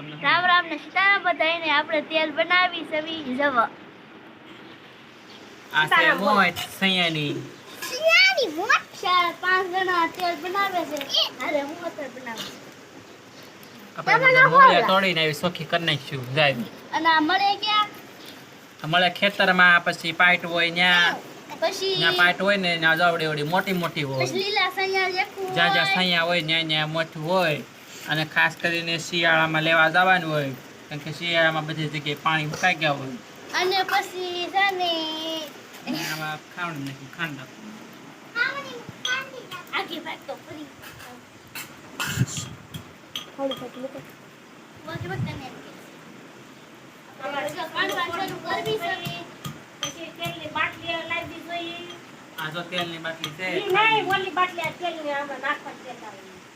રામ રામ ને સીતારામ બધાને આપણે તેલ બનાવી સવી જવા. આ છે મોજ સૈયાની ચાર પાંચ જણા તેલ બનાવે છે. અરે હું અત્યારે બનાવું. આપણે તમે બધા ના મૂળિયા ખોલા. તોડીને આવી સોખી કરી નાખીશું જાય. અને આ મળે ક્યાં? મળે ખેતરમાં પછી પાઇટ હોય ન્યા. પછી ન્યા પાઇટ હોય ને ન્યા જાવડી વડી મોટી મોટી હોય લીલા સૈયા જ્યાં જ્યાં. સૈયા હોય ન્યા ન્યા મોટી હોય. અને ખાસ કરીને શિયાળામાં લેવા જવાનું હોય કારણ કે શિયાળામાં બધી જગ્યાએ પાણી મુકાઈ ગયા હોય. અને પછી છે ને આમાં ખાંડ નથી ખાંડ ભાગ તો ફરી. બાટલી લાવી જોઈએ. આ જો તેલની બાટલી છે નહીં ઓલી બાટલી આ તેલની આમાં નાખવા દેતા હોય.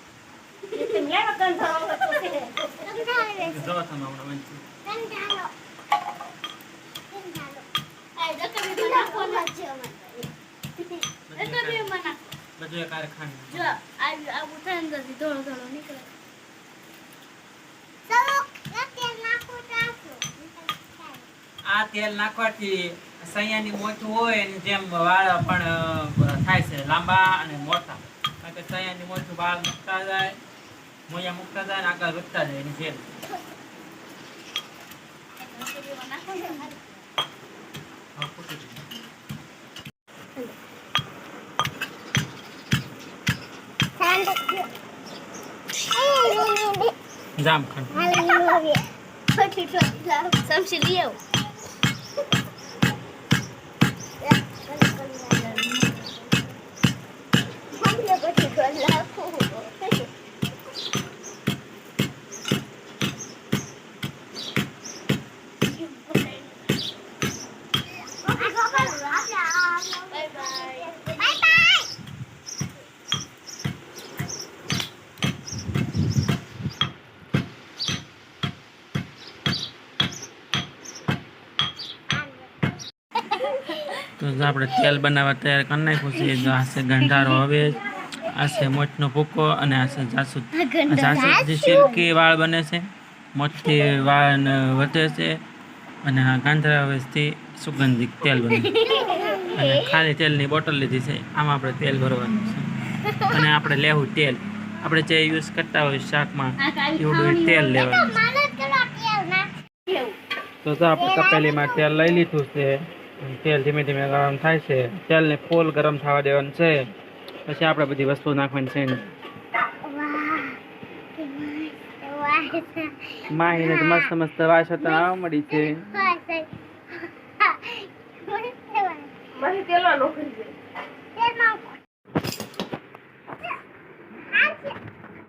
આ- તેલ નાખવાથી સૈયાની મોચું હોય જેમ વાળ પણ થાય છે લાંબા અને મોટા. કારણ કે સૈયાની મોચું વાળ મૂકતા જાય. મોયા મુકતા જાય આગળ વધતા જાય એની જેમ. જામખંડ સમસી લઈ આવું બાય તો આપણે તેલ બનાવવા તૈયાર કરી નાખ્યું છે જો આ છે ગંધારો. હવે આ છે મોચનો ભૂકો અને આ છે જાસૂદ. જાસૂદથી જાસૂદ સિલ્કી વાળ બને છે મોચથી વાળ વધે છે અને આ ગાંધરા વેચથી સુગંધિત તેલ બને અને ખાલી તેલની બોટલ લીધી છે આમાં આપણે તેલ ભરવાનું છે. અને આપણે લેવું તેલ. આપણે જે યુઝ કરતા હોય શાકમાં એવું તેલ લેવાનું તો આપણે તપેલીમાં તેલ લઈ લીધું છે તેલ ધીમે ધીમે ગરમ થાય છે. તેલને ફૂલ ગરમ થવા દેવાનું છે. પછી આપણે બધી વસ્તુ નાખવાની છે. માહીને તો મસ્ત મસ્ત વાસ હતા આવવા મળી છે. તેલમાં